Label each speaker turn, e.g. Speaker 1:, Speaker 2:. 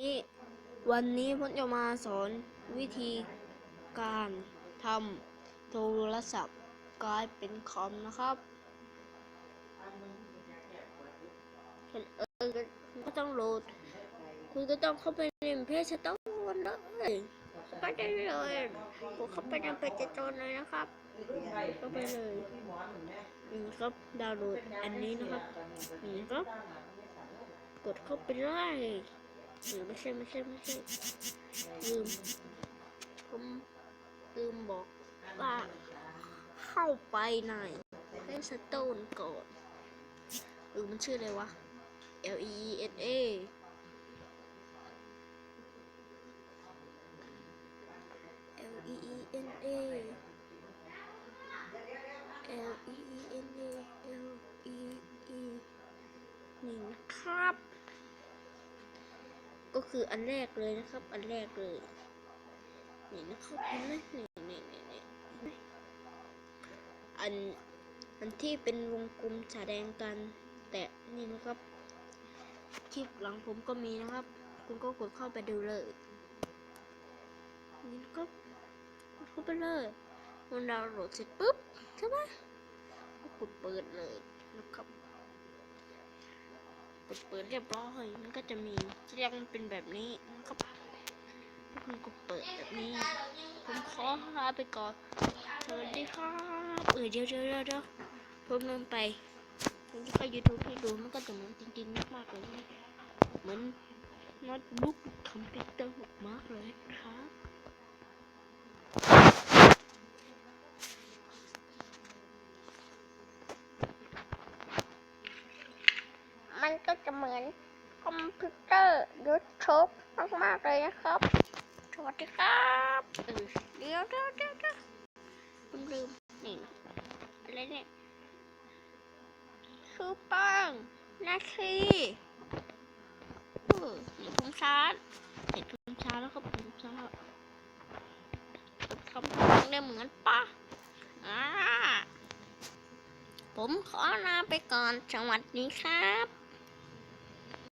Speaker 1: นี้ วันนี้ผมจะมาสอนวิธีการทำโทรศัพท์กลายเป็นคอมนะครับคุณเออก็ต้องโหลด คุณก็ต้องเข้าไปในเพจสตอร์เลยเข้าไปได้เลยผมเข้าไปในเพจสตอร์เลยนะครับเข้าไปเลยนี่ครับดาวน์โหลดอันนี้นะครับนี่ครับกดเข้าไปเลย หรือไม่ใช่ไม่ใช่ไม่ใช่ลืมผมลืมบอกว่าเข้าไปในให้สโตนก่อนหรือมันชื่ออะไรวะ L E E N A L E E N A L E E N A L E E นี่นะครับ ก็คืออันแรกเลยนะครับ อันแรกเลยนี่นะครับเห็นไหมนี่นี่นี่นี่อันอันที่เป็นวงกลมแสดงกัน แต่นี่นะครับ คลิปหลังผมก็มีนะครับ คุณก็กดเข้าไปดูเลยนี่นะครับกดเข้าไปเลยมันดาวน์โหลดเสร็จปุ๊บใช่ไหมก็กดเปิดเลยนะครับ ดเปิดเรียบร้อยมันก็จะมีเรียกมันเป็นแบบนี้นะครันก็เปิดแบบนี้ ผมขอลาไปก่อนสวัสดีครับเออเดี๋ยวเดี๋ยวเดี๋ยวเดี๋ยวผมลืมไปผมจะเข้า YouTube ให้ดูมันก็จะเหมือนจริงๆมากๆเลยเหมือนโน้ตบุ๊กคอมพิวเตอร์มากเลยครับ
Speaker 2: มันก็จะเหมือนคอมพิวเตอร์ยูทูบมากๆเลยนะครับ สวัสดีครับ
Speaker 1: เดี๋ยวเดี๋ยวเดี๋ยวเดี๋ยวผมลืมนี่อะไรเนี่ยคือปังนาทีเออเดี๋ยวผมชาร์จเห็นผมชาร์จแล้วครับผมชาร์จคำพูดเนี่ยเหมือนปะอ่าผมขอลาไปก่อน สวัสดีครับ